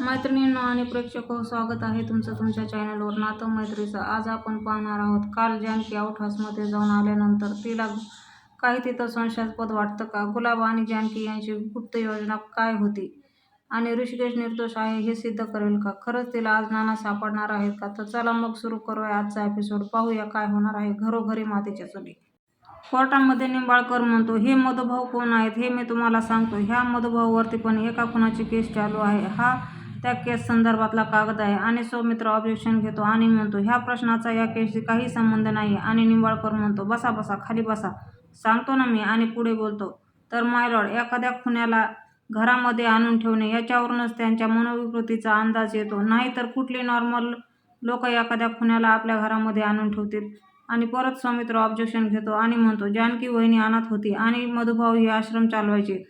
मैत्रिणींनो आणि प्रेक्षक हो स्वागत आहे तुमचं तुमच्या चॅनलवर नातं मैत्रीचं आज आपण पाहणार आहोत काल जानकी आउटहाऊसमध्ये जाऊन आल्यानंतर तिला काही तिथं संशयास्पद वाटतं का? गुलाब आणि जानकी यांची गुप्त योजना काय होती? आणि ऋषिकेश निर्दोष आहे हे सिद्ध करेल का? खरंच तिला आज नाना सापडणार आहेत का? तर चला मग सुरू करूया आजचा एपिसोड पाहूया काय होणार आहे घरोघरी मातीच्या चुली. कोर्टामध्ये निंबाळकर म्हणतो हे मधुभाऊ कोण आहेत? हे मी तुम्हाला सांगतो. ह्या मधुभाऊवरती पण एका खुनाची केस चालू आहे. हा त्या केस संदर्भातला कागद आहे. आणि सौमित्र ऑब्जेक्शन घेतो आणि म्हणतो ह्या प्रश्नाचा या केसशी काही संबंध नाही आणि निंबाळकर म्हणतो बसा बसा खाली बसा. सांगतो ना मी आणि पुढे बोलतो तर मायलॉड एखाद्या खुन्याला घरामध्ये आणून ठेवणे याच्यावरूनच त्यांच्या मनोविकृतीचा अंदाज येतो. नाहीतर कुठले नॉर्मल लोक एखाद्या खुन्याला आपल्या घरामध्ये आणून ठेवतील? आणि परत सौमित्र ऑब्जेक्शन घेतो आणि म्हणतो जानकी वहिनी अनाथ होती आणि मधुभाऊ हे आश्रम चालवायचे.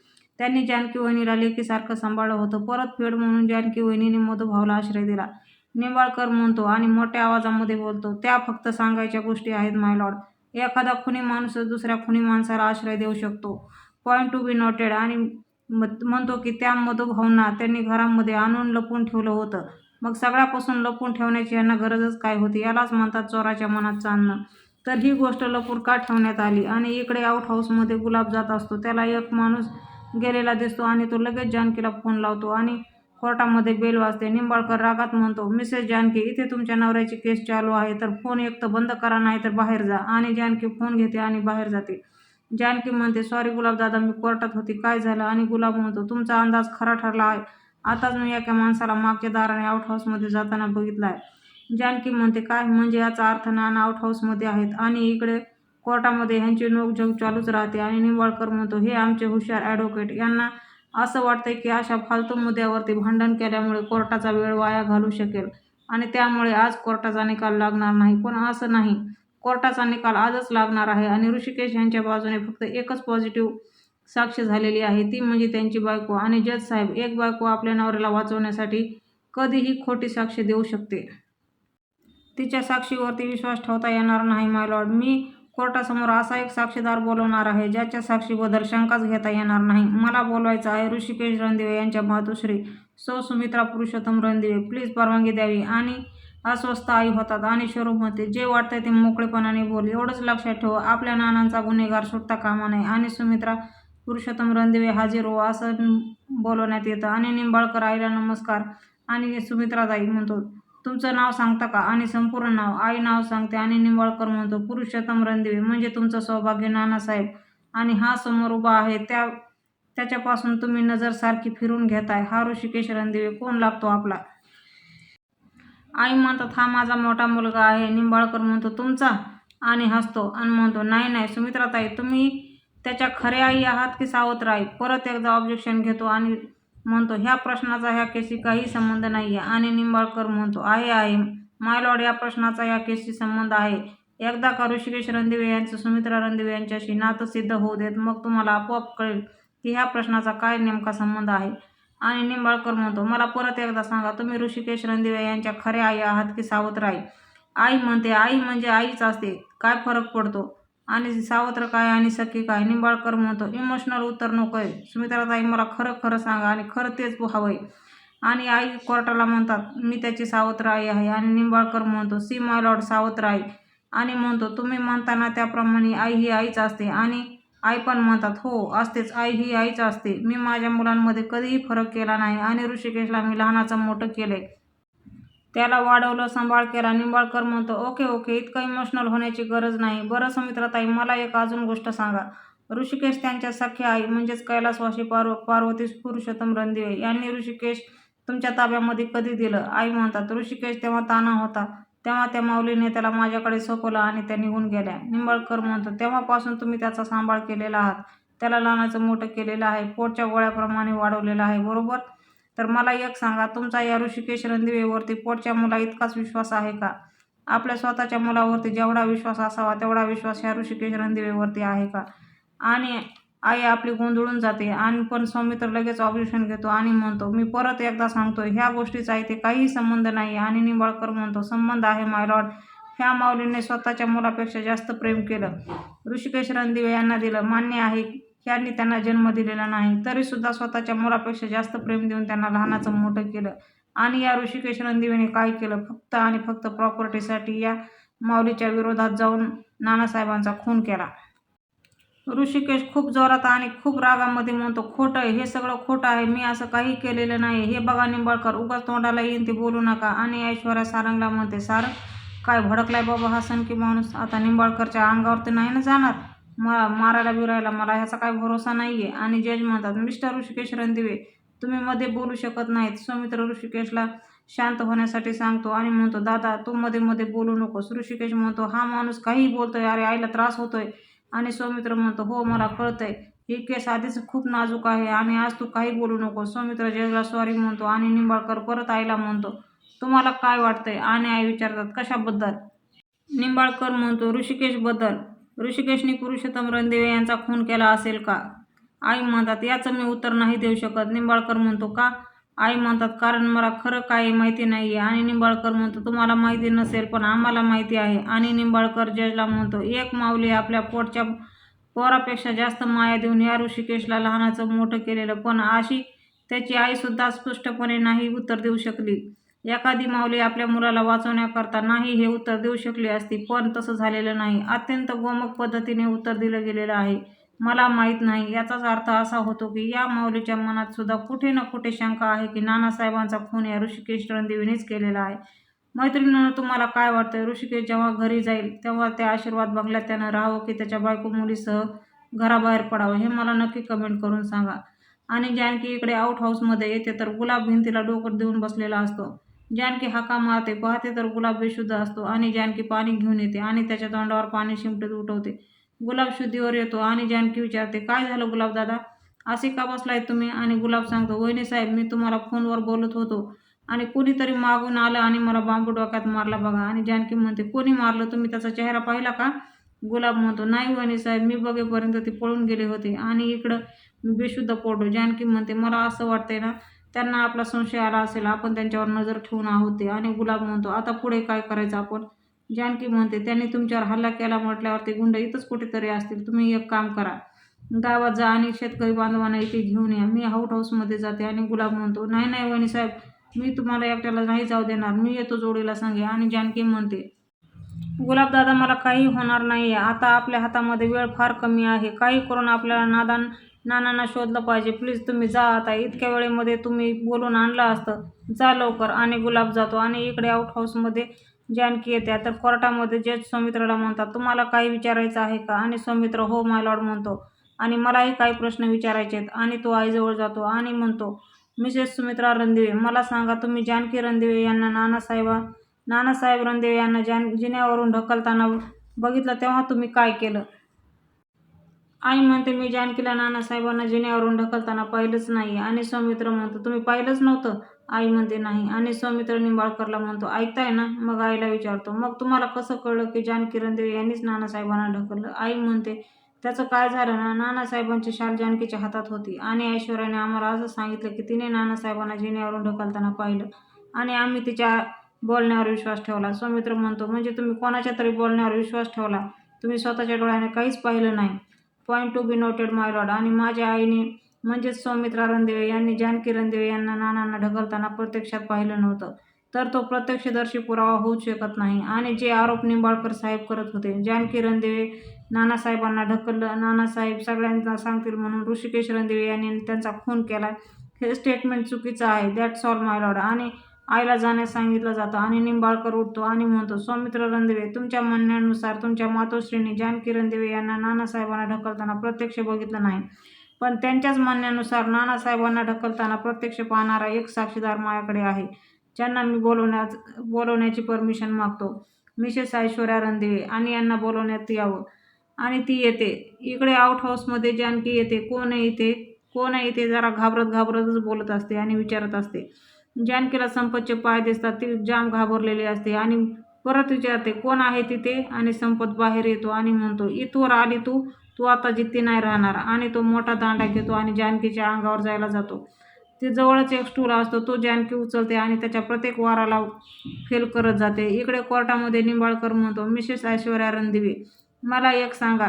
त्यांनी जानकी वहिनीला लेकीसारखं सांभाळलं होतं. परत फेड म्हणून जानकी वहिनीने मधुभाऊला आश्रय दिला. निंबाळकर म्हणतो आणि मोठ्या आवाजामध्ये बोलतो त्या फक्त सांगायच्या गोष्टी आहेत माय लॉर्ड. एखादा खुनी माणूस दुसऱ्या खुनी माणसाला आश्रय देऊ शकतो. पॉईंट टू बी नोटेड आणि म्हणतो की त्या मधुभाऊंना त्यांनी घरामध्ये आणून लपून ठेवलं होतं. मग सगळ्यापासून लपून ठेवण्याची यांना गरजच काय होती यालाच म्हणतात चोराच्या मनात चांदणं. तर ही गोष्ट लपून का ठेवण्यात आली? आणि इकडे आउट हाऊसमध्ये गुलाब जात असतो त्याला एक माणूस गेलेला दिसतो आणि तो लगेच जानकीला फोन लावतो आणि कोर्टामध्ये बेल वाजते. निंबाळकर रागात म्हणतो मिसेस जानकी इथे तुमच्या नवऱ्याची केस चालू आहे तर फोन एक तर बंद करा नाही तर बाहेर जा. आणि जानकी फोन घेते आणि बाहेर जाते. जानकी म्हणते सॉरी गुलाबदादा मी कोर्टात होती काय झालं? आणि गुलाब म्हणतो तुमचा अंदाज खरा ठरला आहे. आताच मी एका माणसाला मागच्या दाराने आउट हाऊसमध्ये जाताना बघितला आहे. जानकी म्हणते काय? म्हणजे याचा अर्थ नाना आउट हाऊसमध्ये आहेत आणि इकडे कोर्टामध्ये ह्यांची नोकझोक चालूच राहते आणि निंबाळकर म्हणतो हे आमचे हुशार ॲडव्होकेट यांना असं वाटतंय की अशा फालतू मुद्द्यावरती भांडण केल्यामुळे कोर्टाचा वेळ वाया घालू शकेल आणि त्यामुळे आज कोर्टाचा निकाल लागणार नाही. पण असं नाही. कोर्टाचा निकाल आजच लागणार आहे आणि ऋषिकेश यांच्या बाजूने फक्त एकच पॉझिटिव्ह साक्ष झालेली आहे. ती म्हणजे त्यांची बायको आणि जज साहेब. एक बायको आपल्या नवऱ्याला वाचवण्यासाठी कधीही खोटी साक्ष देऊ शकते. तिच्या साक्षीवरती विश्वास ठेवता येणार नाही माय लॉर्ड मी कोर्टासमोर असा एक साक्षीदार बोलवणार आहे ज्याच्या साक्षीबद्दल शंकाच घेता येणार नाही. मला बोलवायचं आहे ऋषिकेश रणदिवे यांच्या मातोश्री सौ सुमित्रा पुरुषोत्तम रणदिवे. प्लीज परवानगी द्यावी. आणि अस्वस्थ आई होतात. आणि शोरूम होते जे वाटतंय ते मोकळेपणाने बोल. एवढंच लक्षात ठेव आपल्या नानांचा गुन्हेगार सुटता कामा नये. आणि सुमित्रा पुरुषोत्तम रणदिवे हाजीर हो असं बोलवण्यात येतं. आणि निंबाळकर आईला नमस्कार. आणि सुमित्राताई म्हणतो तुमचं नाव सांगता का? आणि संपूर्ण नाव. आई नाव सांगते आणि निंबाळकर म्हणतो पुरुषोत्तम रणदिवे. म्हणजे तुमचं सौभाग्य नानासाहेब. आणि हा समोर उभा आहे. त्या त्याच्यापासून तुम्ही नजर सारखी फिरून घेताय. हा ऋषिकेश रणदिवे. कोण लागतो आपला? आई म्हणतात हा माझा मोठा मुलगा आहे. निंबाळकर म्हणतो तुमचा? आणि हसतो आणि म्हणतो नाही नाही सुमित्राताई तुम्ही त्याच्या खऱ्या आई आहात की सावत्र आई? परत एकदा ऑब्जेक्शन घेतो आणि म्हणतो ह्या प्रश्नाचा ह्या केसी काही संबंध नाही आहे आणि निंबाळकर म्हणतो आहे आहे. मायलॉड या प्रश्नाचा या केसशी संबंध आहे. एकदा का ऋषिकेश रणदिवे यांचं सुमित्रा रणदिवे यांच्याशी नातं सिद्ध होऊ देत मग तुम्हाला आपोआप कळेल की ह्या प्रश्नाचा काय नेमका संबंध आहे. आणि निंबाळकर म्हणतो मला परत एकदा सांगा तुम्ही ऋषिकेश रणदिवे यांच्या खऱ्या आई आहात की सावत्र आई? आई म्हणते आई म्हणजे आईच असते. काय फरक पडतो? आणि सावत्र काय आणि सखी काय निंबाळकर म्हणतो इमोशनल उत्तर नको आहे. सुमित्राताई मला खरं खरं सांगा आणि खरं तेच हवं आहे आणि आई कोर्टाला म्हणतात मी त्याची सावत्र आई आहे. आणि निंबाळकर म्हणतो सी माय लॉर्ड सावत्र आई आणि म्हणतो तुम्ही म्हणताना त्याप्रमाणे आई ही आईच असते. आणि आई पण म्हणतात हो असतेच. आई ही आईच असते. मी माझ्या मुलांमध्ये कधीही फरक केला नाही आणि ऋषिकेशला मी लहानाचं मोठं केलं आहे त्याला वाढवलं सांभाळ केला निंबाळकर म्हणतो. ओके ओके इतकं इमोशनल होण्याची गरज नाही. बरं सुमित्राताई मला एक अजून गोष्ट सांगा. ऋषिकेश त्यांच्या सख्या आई म्हणजेच कैलासवासी पार्व पार्वती पुरुषोत्तम रणदिवे यांनी ऋषिकेश तुमच्या ताब्यामध्ये कधी दिलं? आई म्हणतात ऋषिकेश तेव्हा ताना होता. तेव्हा त्या माऊलीने त्याला माझ्याकडे सोपवलं आणि त्या निघून गेल्या. निंबाळकर म्हणतो तेव्हापासून तुम्ही त्याचा सांभाळ केलेला आहात. त्याला लहानाचं मोठं केलेलं आहे. पोटच्या गोळ्याप्रमाणे वाढवलेलं आहे. बरोबर? तर मला एक सांगा तुमचा या ऋषिकेश रणदिवेवरती पोटच्या मुला इतकाच विश्वास आहे का? आपल्या स्वतःच्या मुलावरती जेवढा विश्वास असावा तेवढा विश्वास ह्या ऋषिकेश रणदिवेवरती आहे का? आणि आई आपली गोंधळून जाते आणि पण सौमित्र लगेच ऑब्जेक्शन घेतो आणि म्हणतो मी परत एकदा सांगतो ह्या गोष्टीचा इथे काहीही संबंध नाही आणि निंबाळकर म्हणतो संबंध आहे माय लॉर्ड ह्या माऊलीने स्वतःच्या मुलापेक्षा जास्त प्रेम केलं. ऋषिकेश रणदिवे यांना दिलं मान्य आहे ह्यांनी त्यांना जन्म दिलेला नाही. तरीसुद्धा स्वतःच्या मुलापेक्षा जास्त प्रेम देऊन त्यांना लहानाचं मोठं केलं. आणि या ऋषिकेश नंदिवेने काय केलं? फक्त आणि फक्त प्रॉपर्टीसाठी या माऊलीच्या विरोधात जाऊन नानासाहेबांचा खून केला. ऋषिकेश खूप जोरात आणि खूप रागामध्ये म्हणतो खोटं आहे हे सगळं खोटं आहे मी असं काही केलेलं नाही. हे बघा निंबाळकर उगाच तोंडाला येईन ते बोलू नका. आणि ऐश्वर्या सारंगला म्हणते सारंग काय भडकलाय बाबा हा सनकी माणूस? आता निंबाळकरच्या अंगावर तर नाही ना जाणार? मला मारायला बिरायला मला ह्याचा काही भरोसा नाही आहे आणि जज म्हणतात मिस्टर ऋषिकेश रणदिवे तुम्ही मध्ये बोलू शकत नाहीत. सौमित्र ऋषिकेशला शांत होण्यासाठी सांगतो आणि म्हणतो दादा तू मध्ये मध्ये बोलू नकोस. ऋषिकेश म्हणतो हा माणूस काहीही बोलतोय अरे आईला त्रास होतोय. आणि सौमित्र म्हणतो हो मला कळतंय. ही केस आधीच खूप नाजूक आहे आणि आज तू काही बोलू नको सौमित्र जजला सॉरी म्हणतो आणि निंबाळकर परत आईला म्हणतो तुम्हाला काय वाटतंय? आणि आई विचारतात कशाबद्दल? निंबाळकर म्हणतो ऋषिकेशबद्दल. ऋषिकेशने पुरुषोत्तम रणदेवे यांचा खून केला असेल का? आई म्हणतात याचं मी उत्तर नाही देऊ शकत. निंबाळकर म्हणतो का आई म्हणतात कारण मला खरं काही माहिती नाही आहे आणि निंबाळकर म्हणतो तुम्हाला माहिती नसेल पण आम्हाला माहिती आहे आणि निंबाळकर जजला म्हणतो एक माऊली आपल्या पोटच्या पोरापेक्षा जास्त माया देऊन या ऋषिकेशला लहानाचं मोठं केलेलं. पण अशी त्याची आईसुद्धा स्पष्टपणे नाही उत्तर देऊ शकली. एखादी माऊली आपल्या मुलाला वाचवण्याकरता नाही हे उत्तर देऊ शकली असती पण तसं झालेलं नाही. अत्यंत गोमक पद्धतीने उत्तर दिलं गेलेलं आहे. मला माहीत नाही. याचाच अर्थ असा होतो की या माऊलीच्या मनात सुद्धा कुठे ना कुठे शंका आहे की नानासाहेबांचा खून या ऋषिकेश रणदेवीनेच केलेला आहे. मैत्रिणीनं तुम्हाला काय वाटतं ऋषिकेश जेव्हा घरी जाईल तेव्हा त्या आशीर्वाद बंगल्यात त्यानं राहावं की त्याच्या बायको मुलीसह घराबाहेर पडावं? हे मला नक्की कमेंट करून सांगा. आणि जानकी इकडे आउट हाऊसमध्ये येते तर गुलाब भिंतीला डोकं देऊन बसलेला असतो. जानकी हाका मारते पाहते तर गुलाब बेशुद्ध असतो आणि जानकी पाणी घेऊन येते आणि त्याच्या तोंडावर पाणी शिंपडत उठवते. गुलाब शुद्धीवर येतो आणि जानकी विचारते काय झालं गुलाब दादा? असे का बसलाय तुम्ही? आणि गुलाब सांगतो वहिनी साहेब मी तुम्हाला फोनवर बोलत होतो आणि कोणीतरी मागून आलं आणि मला बांबू डोक्यात मारला बघा. आणि जानकी म्हणते कोणी मारलं? तुम्ही त्याचा चेहरा पाहिला का? गुलाब म्हणतो नाही वहिनी साहेब मी बघेपर्यंत ते पळून गेले होते आणि इकडं मी बेशुद्ध पडलो. जानकी म्हणते मला असं वाटतंय ना त्यांना आपला संशय आला असेल आपण त्यांच्यावर नजर ठेवून आहोत ते. आणि गुलाब म्हणतो आता पुढे काय करायचं आपण? जानकी म्हणते त्यांनी तुमच्यावर हल्ला केला म्हटल्यावर ते गुंड इथंच कुठेतरी असतील. तुम्ही एक काम करा. गावात जा आणि शेतकरी बांधवांना इथे घेऊन या. मी हाऊट हाऊसमध्ये जाते. आणि गुलाब म्हणतो नाही नाही वहिनी साहेब मी तुम्हाला एकट्याला नाही जाऊ देणार. मी येतो जोडीला सांगे. आणि जानकी म्हणते गुलाबदादा मला काही होणार नाही आहे आता आपल्या हातामध्ये वेळ फार कमी आहे. काही करून आपल्याला नादान नानांना शोधलं पाहिजे. प्लीज तुम्ही जा आता. इतक्या वेळेमध्ये तुम्ही बोलून आणलं असतं. जा लवकर. आणि गुलाब जातो. आणि इकडे आउट हाऊसमध्ये जानकी येते. तर कोर्टामध्ये जज सौमित्राला म्हणतात तुम्हाला काही विचारायचं आहे का? आणि सौमित्र हो माय लॉर्ड म्हणतो. आणि मलाही काही प्रश्न विचारायचे आहेत. आणि तो आईजवळ जातो आणि म्हणतो मिसेस सुमित्रा रणदिवे मला सांगा तुम्ही जानकी रणदिवे यांना नानासाहेबा नानासाहेब रणदिवे यांना जान जिन्यावरून ढकलताना बघितलं तेव्हा तुम्ही काय केलं? आई म्हणते मी जानकीला नानासाहेबांना जिन्यावरून ढकलताना पाहिलंच नाही. आणि सौमित्र म्हणतो तुम्ही पाहिलंच नव्हतं. आई म्हणते नाही. आणि सौमित्र निंबाळकरला म्हणतो ऐकताय ना? मग आईला विचारतो मग तुम्हाला कसं कळलं की जानकी रणदेवी यांनीच नानासाहेबांना ढकललं? आई म्हणते त्याचं काय झालं ना? नानासाहेबांची शाल जानकीच्या हातात होती आणि ऐश्वर्याने आम्हाला असं सांगितलं की तिने नानासाहेबांना जिन्यावरून ढकलताना पाहिलं आणि आम्ही तिच्या बोलण्यावर विश्वास ठेवला. सौमित्र म्हणतो म्हणजे तुम्ही कोणाच्या तरी बोलण्यावर विश्वास ठेवला? तुम्ही स्वतःच्या डोळ्याने काहीच पाहिलं नाही. Point to be noted my lord आणि माझ्या आईने म्हणजेच सौमित्रा रणदेवे यांनी जानकी रणदेवे यांना नानांना ढकलताना प्रत्यक्षात पाहिलं नव्हतं. तर तो प्रत्यक्षदर्शी पुरावा होऊ शकत नाही. आणि जे आरोप निंबाळकर साहेब करत होते जानकी रणदेवे नानासाहेबांना ढकललं नानासाहेब सगळ्यांना सांगतील म्हणून ऋषिकेश रणदेवे यांनी त्यांचा खून केला. हे स्टेटमेंट चुकीचं आहे. दॅट्स ऑल माय लॉर्ड आणि आईला जाण्यास सांगितलं जातं. आणि निंबाळकर उठतो आणि म्हणतो सौमित्र रणदिवे तुमच्या म्हणण्यानुसार तुमच्या मातोश्रीने जानकी रणदिवे यांना नानासाहेबांना ढकलताना प्रत्यक्ष बघितलं नाही. पण त्यांच्याच म्हणण्यानुसार नानासाहेबांना ढकलताना प्रत्यक्ष पाहणारा एक साक्षीदार माझ्याकडे आहे. ज्यांना मी बोलवण्याच बोलवण्याची परमिशन मागतो. मिसेस ऐश्वर्या रणदिवे आणि यांना बोलवण्यात यावं. आणि ती येते. इकडे आउट हाऊसमध्ये जानकी येते. कोण आहे इथे कोण आहे इथे जरा घाबरत घाबरतच बोलत असते आणि विचारत असते. जानकीला संपतचे पाय दिसतात. ती जाम घाबरलेली असते. आणि परत विचारते कोण आहे तिथे? आणि संपत बाहेर येतो आणि म्हणतो इथवर आली तू? तू आता जिथे नाही राहणार. आणि तो मोठा दांडा घेतो आणि जानकीच्या अंगावर जायला जातो. ते जवळच एक स्टूल असतो. तो जानकी उचलते आणि त्याच्या प्रत्येक वाराला फेल करत जाते. इकडे कोर्टामध्ये निंबाळकर म्हणतो मिसेस ऐश्वर्या रणदिवे मला एक सांगा.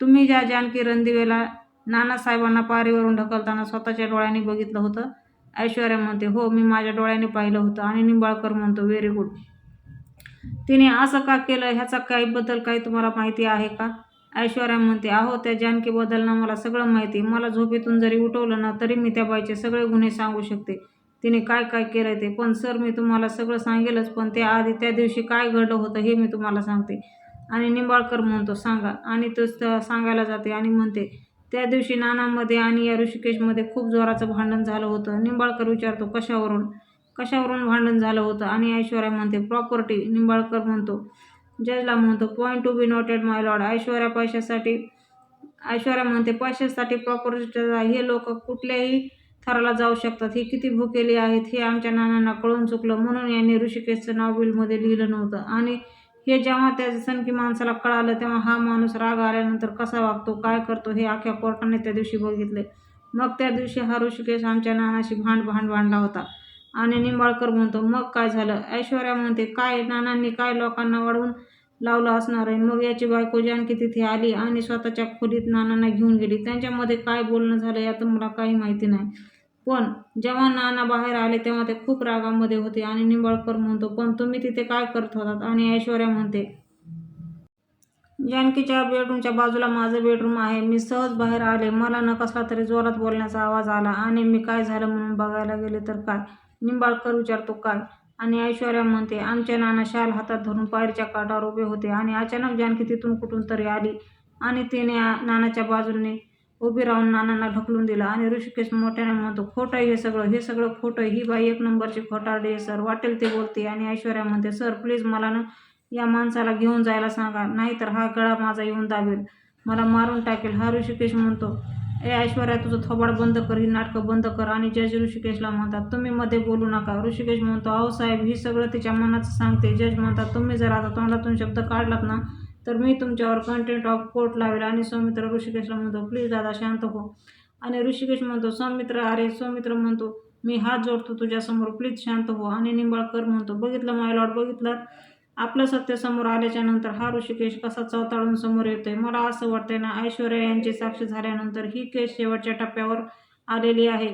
तुम्ही ज्या जानकी रणदिवेला नानासाहेबांना पारीवरून ढकलताना स्वतःच्या डोळ्यांनी बघितलं होतं? ऐश्वर्या म्हणते हो मी माझ्या डोळ्याने पाहिलं होतं आणि निंबाळकर म्हणतो व्हेरी गुड. तिने असं का केलं? ह्याचा काही बद्दल काही तुम्हाला माहिती आहे का? ऐश्वर्या म्हणते अहो त्या जानकीबद्दल ना मला सगळं माहिती. मला झोपेतून जरी उठवलं ना तरी मी त्या बाईचे सगळे गुन्हे सांगू शकते. तिने काय काय केलं ते? पण सर मी तुम्हाला सगळं सांगेलच पण त्या आधी त्या दिवशी काय घडलं होतं हे मी तुम्हाला सांगते. आणि निंबाळकर म्हणतो सांगा. आणि तो सांगायला जाते आणि म्हणते त्या दिवशी नानामध्ये आणि या ऋषिकेशमध्ये खूप जोराचं भांडण झालं होतं. निंबाळकर विचारतो कशावरून? कशावरून भांडण झालं होतं? आणि ऐश्वर्या म्हणते प्रॉपर्टी. निंबाळकर म्हणतो जजला म्हणतो point to be noted my lord Aishwarya पैशासाठी ऐश्वर्या म्हणते पैशासाठी प्रॉपर्टीचा हे लोक कुठल्याही थराला जाऊ शकतात. ही किती भुकेली आहेत हे आमच्या नानांना कळून चुकलं. म्हणून यांनी ऋषिकेशचं नाव बिलमध्ये लिहिलं नव्हतं. आणि हे जेव्हा त्या सनकी माणसाला कळालं तेव्हा हा माणूस राग आल्यानंतर कसा वागतो काय करतो हे अख्ख्या कोर्टाने त्या दिवशी बघितले. मग त्या दिवशी हा ऋषिकेश आमच्या नानाशी भांड भांड भांडला होता. आणि निंबाळकर म्हणतो मग काय झालं? ऐश्वर्या म्हणते काय नानांनी काय लोकांना वाढवून लावलं असणार आहे? मग याची बायको जानकी तिथे आली आणि स्वतःच्या खोलीत नानांना घेऊन गेली. त्यांच्यामध्ये काय बोलणं झालं यातून मला काही माहिती नाही. पण जेव्हा नाना बाहेर आले तेव्हा ते खूप रागामध्ये होते आणि निंबाळकर म्हणतो पण तुम्ही तिथे काय करत होतात? आणि ऐश्वर्या म्हणते जानकीच्या बेडरूमच्या बाजूला माझं बेडरूम आहे. मी सहज बाहेर आले. मला न कसला तरी जोरात बोलण्याचा आवाज आला आणि मी काय झालं म्हणून बघायला गेले तर काय निंबाळकर विचारतो काय आणि ऐश्वर्या म्हणते आमच्या नाना शाल हातात धरून पायरीच्या काठावर उभे होते आणि अचानक जानकी तिथून कुठून तरी आली आणि तिने नानाच्या बाजूने उभी राहून नानांना ढकलून दिलं. आणि ऋषिकेश मोठ्याने म्हणतो खोटं आहे हे सगळं हे सगळं खोटं आहे. ही बाई एक नंबरची खोटारडी आहे सर. वाटेल ते बोलते. आणि ऐश्वर्या म्हणते सर प्लीज मला ना या माणसाला घेऊन जायला सांगा. नाहीतर हा गळा माझा येऊन दाबेल. मला मारून टाकेल. हा ऋषिकेश म्हणतो ए ऐश्वर्या तुझं थोबाड बंद कर ही नाटकं बंद कर. आणि जज ऋषिकेशला म्हणतात तुम्ही मध्ये बोलू नका. ऋषिकेश म्हणतो अहो साहेब ही सगळं तिच्या मनाचं सांगते. जज म्हणतात तुम्ही जर आता तोंडातून शब्द काढलात ना तर मी तुमच्यावर कंटेंट ऑफ कोर्ट लावेल. आणि सौमित्र ऋषिकेशला म्हणतो प्लीज दादा शांत हो. आणि ऋषिकेश म्हणतो सौमित्र अरे सौमित्र म्हणतो मी हात जोडतो तुझ्यासमोर. प्लीज शांत हो. आणि निंबाळकर म्हणतो बघितलं माय लॉर्ड बघितलं? आपलं सत्य समोर आल्याच्यानंतर हा ऋषिकेश कसा चवताळून समोर येतोय? मला असं वाटतंय ना ऐश्वर्या यांची साक्ष झाल्यानंतर ही केस शेवटच्या टप्प्यावर आलेली आहे.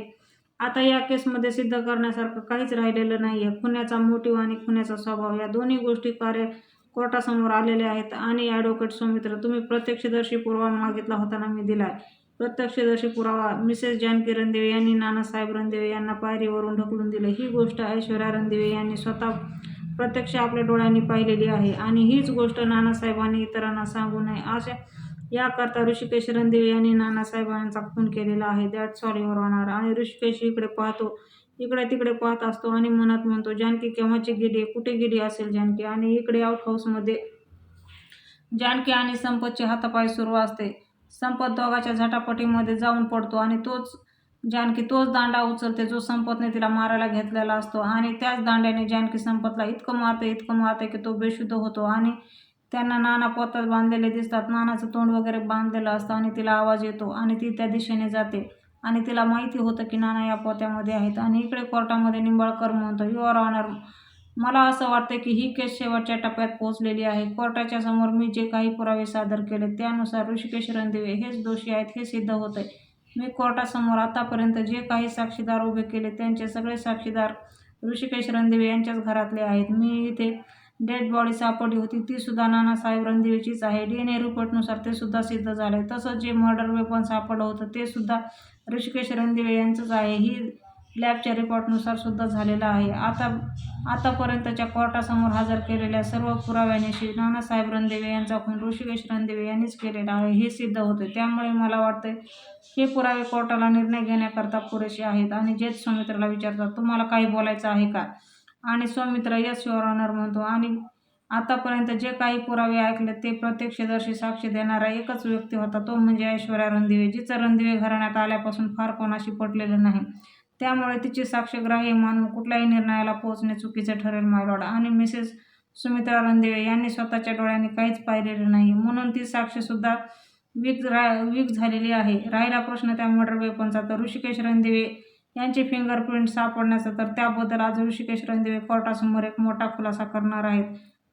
आता या केसमध्ये सिद्ध करण्यासारखं काहीच राहिलेलं नाही आहे खुन्याचा मोटिव्ह आणि खुन्याचा स्वभाव या दोन्ही गोष्टी कार्य कोर्टासमोर आलेले आहेत. आणि ॲडव्होकेट सौमित्र तुम्ही प्रत्यक्षदर्शी पुरावा मागितला होता ना मी दिला आहे प्रत्यक्षदर्शी पुरावा मिसेस जानकी रणदिवे यांनी नानासाहेब रणदिवे यांना पायरीवरून ढकलून दिले. ही गोष्ट ऐश्वर्या रणदिवे यांनी स्वतः प्रत्यक्ष आपल्या डोळ्यांनी पाहिलेली आहे. आणि हीच गोष्ट नानासाहेबांनी इतरांना सांगू नये अशा याकरता ऋषिकेश रणदिवे यांनी नानासाहेबांचा खून केलेला आहे. दॅट सॉरी होणार आणि ऋषिकेश इकडे पाहतो. इकडे तिकडे पाहत असतो आणि मनात म्हणतो जानकी केव्हाची गेली कुठे गेली असेल जानकी? आणि इकडे आउट हाऊसमध्ये जानकी आणि संपतचे हातापाय सुरू असते. संपत दोघाच्या झटापटीमध्ये जाऊन पडतो आणि तोच जानकी तोच दांडा उचलते जो संपतने तिला मारायला घेतलेला असतो. आणि त्याच दांड्याने जानकी संपतला इतकं मारते इतकं मारते की तो बेशुद्ध होतो आणि त्यांना नाना पोतात बांधलेले दिसतात. नानाचं तोंड वगैरे बांधलेलं असतं आणि तिला आवाज येतो आणि ती त्या दिशेने जाते. आणि तिला माहिती होतं की नाना या पोत्यामध्ये आहेत आणि इकडे कोर्टामध्ये निंबाळकर म्हणतो युअर ऑनर मला असं वाटतं की ही केस शेवटच्या टप्प्यात पोहोचलेली आहे. कोर्टाच्या समोर मी जे काही पुरावे सादर केले त्यानुसार ऋषिकेश रणदिवे हेच दोषी आहेत हे सिद्ध होत आहे मी कोर्टासमोर आतापर्यंत जे काही साक्षीदार उभे केले त्यांचे सगळे साक्षीदार ऋषिकेश रणदिवे यांच्याच घरातले आहेत. मी इथे डेड बॉडी सापडली होती ती सुद्धा नानासाहेब रणदिवेचीच आहे. डी एन ए रिपोर्टनुसार ते सुद्धा सिद्ध झाले. तसंच जे मर्डर वेपन सापडलं होतं ते सुद्धा ऋषिकेश रणदिवे यांचंच आहे. ही लॅबच्या रिपोर्टनुसार सुद्धा झालेलं आहे. आता आतापर्यंतच्या कोर्टासमोर हजर केलेल्या सर्व पुराव्यानिशी नानासाहेब रणदेवे यांचा खून ऋषिकेश रणदेवे यांनीच केलेला आहे. हे सिद्ध होते. त्यामुळे मला वाटतं हे पुरावे कोर्टाला निर्णय घेण्याकरता पुरेसे आहेत. आणि जेच सौमित्राला विचारतात तुम्हाला काही बोलायचं आहे का? आणि स्वामित्रा यस युअर ऑनर म्हणतो. आणि आतापर्यंत जे काही पुरावे ऐकले ते प्रत्यक्षदर्शी साक्ष देणारा एकच व्यक्ती होता. तो म्हणजे ऐश्वर्या रणदिवे जिचं रणदिवे घराण्यात आल्यापासून फार कोणाशी पटलेलं नाही. त्यामुळे तिची साक्षग्राही मानून कुठल्याही निर्णयाला पोहोचणे चुकीचे ठरेल मायलॉड आणि मिसेस सुमित्रा रणदिवे यांनी स्वतःच्या डोळ्यांनी काहीच पाहिलेलं नाही. म्हणून ती साक्षीसुद्धा वीक रा वीक झालेली आहे. राहिला प्रश्न त्या मर्डर वेपनचा तर ऋषिकेश रणदिवे यांचे फिंगरप्रिंट सापडण्याचा तर त्याबद्दल आज ऋषिकेश रणदिवे कोर्टासमोर एक मोठा खुलासा करणार आहेत.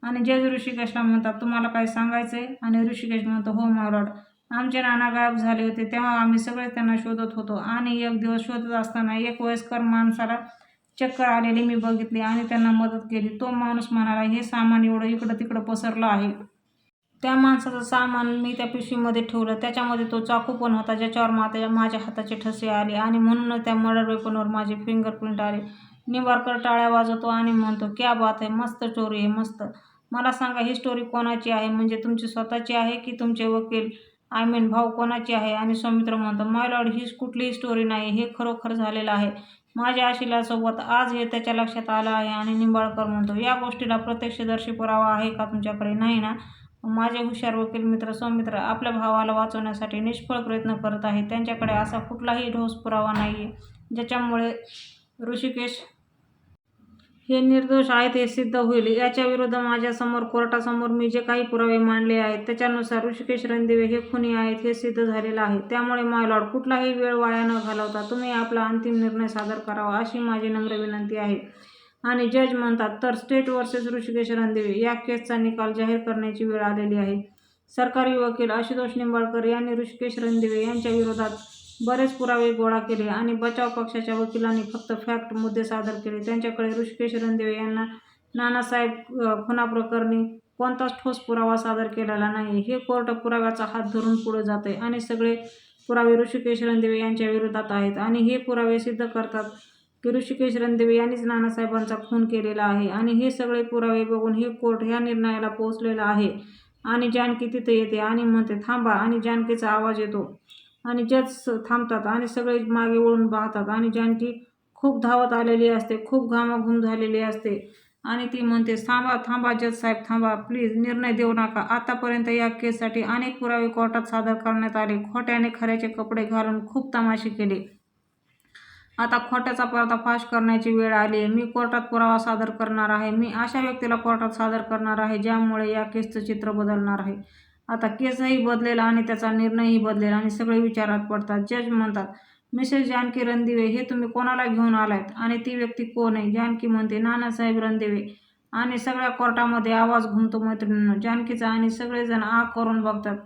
आणि जज ऋषिकेशला म्हणतात तुम्हाला काय सांगायचं आहे आणि ऋषिकेश म्हणतो हो माय आमचे नाना गायब झाले होते तेव्हा आम्ही सगळे त्यांना शोधत होतो. आणि एक दिवस शोधत असताना एक वयस्कर माणसाला चक्कर आलेली मी बघितली आणि त्यांना मदत केली. तो माणूस म्हणाला हे सामान एवढं इकडं तिकडं पसरलं आहे. त्या माणसाचं सामान मी त्या पिशवीमध्ये ठेवलं. त्याच्यामध्ये तो चाकू पण होता ज्याच्यावर माझ्या माझ्या हाताचे ठसे आले आणि म्हणूनच त्या मर्डर वेपनवर माझे फिंगरप्रिंट आले. निंबाळकर टाळ्या वाजवतो आणि म्हणतो क्या बात आहे मस्त स्टोरी आहे मस्त. मला सांगा ही स्टोरी कोणाची आहे? म्हणजे तुमची स्वतःची आहे की तुमचे वकील? आय मीन भाऊ कोणाची आहे? आणि सौमित्र म्हणतो माय लॉर्ड ही कुठलीही स्टोरी नाही. हे खरोखर झालेलं आहे. माझ्या आशिलासोबत आज हे त्याच्या लक्षात आलं आहे. आणि निंबाळकर म्हणतो या गोष्टीला प्रत्यक्षदर्शी पुरावा आहे का तुमच्याकडे? नाही ना. माझे हुशार वकील मित्र सौमित्र आपल्या भावाला वाचवण्यासाठी निष्फळ प्रयत्न करत आहे. त्यांच्याकडे असा कुठलाही ठोस पुरावा नाही आहे ज्याच्यामुळे ऋषिकेश हे निर्दोष आहेत हे सिद्ध होईल. याच्या विरुद्ध माझ्यासमोर कोर्टासमोर मी जे काही पुरावे मांडले आहेत त्याच्यानुसार ऋषिकेश रणदिवे हे खुनी आहेत हे सिद्ध झालेलं आहे. त्यामुळे माय लॉर्ड कुठलाही वेळ वाया न घालवता तुम्ही आपला अंतिम निर्णय सादर करावा अशी माझी नम्र विनंती आहे. आणि जज म्हणतात तर स्टेट वर्सेस ऋषिकेश रणदेवी या केसचा निकाल जाहीर करण्याची वेळ आलेली आहे. सरकारी वकील आशुतोष निंबाळकर यांनी ऋषिकेश रणदिवे यांच्या विरोधात बरेच पुरावे गोळा केले आणि बचाव पक्षाच्या वकिलांनी फक्त फॅक्ट मुद्दे सादर केले. त्यांच्याकडे ऋषिकेश रणदिवे यांना नानासाहेब खुनाप्रकरणी कोणताच ठोस पुरावा सादर केलेला नाही. हे कोर्ट पुराव्याचा हात धरून पुढे जाते आणि सगळे पुरावे ऋषिकेश रणदिवे यांच्या विरोधात आहेत आणि हे पुरावे सिद्ध करतात. की ऋषिकेश रणदेवे यांनीच नानासाहेबांचा खून केलेला आहे आणि हे सगळे पुरावे बघून हे कोर्ट ह्या निर्णयाला पोहोचलेला आहे. आणि जानकी तिथे येते आणि म्हणते थांबा आणि जानकीचा आवाज येतो. आणि जज थांबतात आणि सगळे मागे वळून पाहतात. आणि जानकी खूप धावत आलेली असते खूप घामाघूम झालेली असते. आणि ती म्हणते थांबा थांबा जज साहेब थांबा. प्लीज निर्णय देऊ नका. आतापर्यंत या केससाठी अनेक पुरावे कोर्टात सादर करण्यात आले. खोट्याने खऱ्याचे कपडे घालून खूप तमाशे केले. आता खोट्याचा पर्दाफाश करण्याची वेळ आली आहे. मी कोर्टात पुरावा सादर करणार आहे. मी अशा व्यक्तीला कोर्टात सादर करणार आहे ज्यामुळे या केसचं चित्र बदलणार आहे. आता केसही बदलेल आणि त्याचा निर्णयही बदलेल आणि सगळे विचारात पडतात. जज म्हणतात मिसेस जानकी रणदिवे हे तुम्ही कोणाला घेऊन आलायत? आणि ती व्यक्ती कोण आहे? जानकी म्हणते नानासाहेब रणदिवे. आणि सगळ्या कोर्टामध्ये आवाज घुमतो मैत्रिणींना. जानकीचा आणि सगळेजण आग करून बघतात.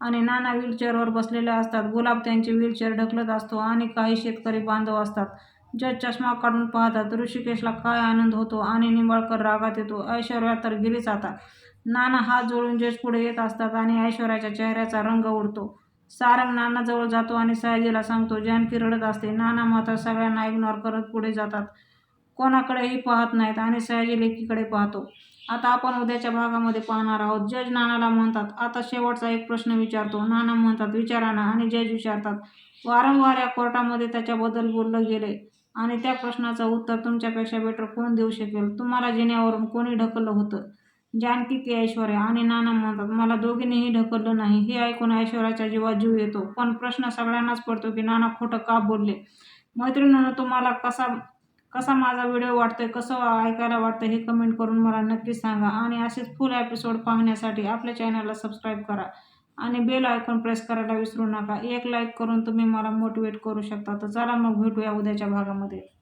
आणि नाना व्हीलचेअरवर बसलेले असतात. गुलाब त्यांची व्हीलचेअर ढकलत असतो आणि काही शेतकरी बांधव असतात. जज चष्मा काढून पाहतात ऋषिकेशला काय आनंद होतो आणि निंबाळकर रागात येतो ऐश्वर्या तर गेलीच आता. नाना हात जोडून जज पुढे येत असतात आणि ऐश्वर्याच्या चेहऱ्याचा रंग उडतो. सारंग नानाजवळ जातो आणि सयाजीला सांगतो जानकी रडत असते. नाना मात्र सगळ्यांना इग्नोर करत पुढे जातात. कोणाकडेही पाहत नाहीत आणि सयाजी लेकीकडे पाहतो. आता आपण उद्याच्या भागामध्ये पाहणार आहोत. जज नानाला म्हणतात आता शेवटचा एक प्रश्न विचारतो. नाना म्हणतात विचाराना आणि जज विचारतात वारंवार या कोर्टामध्ये त्याच्याबद्दल बोललं गेले आणि त्या प्रश्नाचं उत्तर तुमच्यापेक्षा बेटर कोण देऊ शकेल? तुम्हाला जिन्यावरून कोणी ढकललं होतं? जानकी की ऐश्वर्या? आणि नाना म्हणतात मला दोघींनीही ढकललं नाही. हे ऐकून ऐश्वर्याच्या जीवात जीव येतो. पण प्रश्न सगळ्यांनाच पडतो की नाना खोटं का बोलले? मैत्रिणीनं तुम्हाला कसा कसा माझा व्हिडिओ वाटतोय कसं ऐकायला वाटतं हे कमेंट करून मला नक्कीच सांगा. आणि असेच फुल एपिसोड पाहण्यासाठी आपल्या चॅनलला सबस्क्राईब करा. आणि बेल आयकॉन प्रेस करायला विसरू नका. एक लाईक करून तुम्ही मला मोटिवेट करू शकता. तर चला मग भेटूया उद्याच्या भागामध्ये.